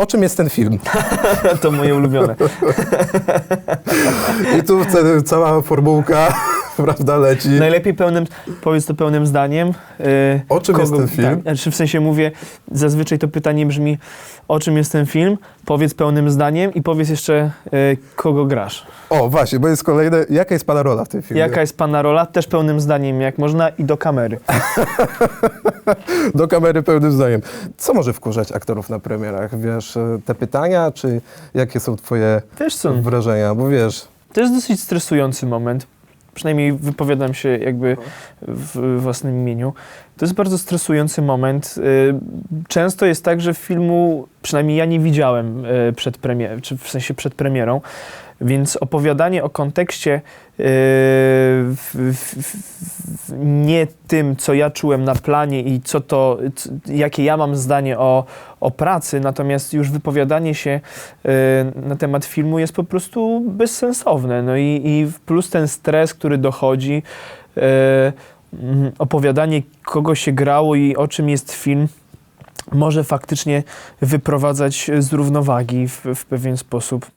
O czym jest ten film? to moje ulubione. I tu wtedy cała formułka, prawda, leci. Najlepiej pełnym, powiedz to pełnym zdaniem. Yy, O czym jest ten film? Tak, znaczy w sensie mówię, zazwyczaj to pytanie brzmi, o czym jest ten film? Powiedz pełnym zdaniem i powiedz jeszcze, yy, kogo grasz. O, właśnie, bo jest kolejne. Jaka jest pana rola w tym filmie? Jaka jest pana rola? Też pełnym zdaniem, jak można, i do kamery. Do kamery pełnym zdaniem. Co może wkurzać aktorów na premierach? Wiesz, e, te pytania, czy jakie są twoje Wiesz co, wrażenia? Bo wiesz, to jest dosyć stresujący moment. Przynajmniej wypowiadam się jakby w własnym imieniu. To jest bardzo stresujący moment. Y, Często jest tak, że filmu, przynajmniej ja nie widziałem y, przed premierą, czy w sensie przed premierą, więc opowiadanie o kontekście y, w, w, w, nie tym, co ja czułem na planie i co to, c- jakie ja mam zdanie o, o pracy, natomiast już wypowiadanie się y, na temat filmu jest po prostu bezsensowne. No i, i plus ten stres, który dochodzi, y, mm, opowiadanie, kogo się grało i o czym jest film, może faktycznie wyprowadzać z równowagi w, w pewien sposób.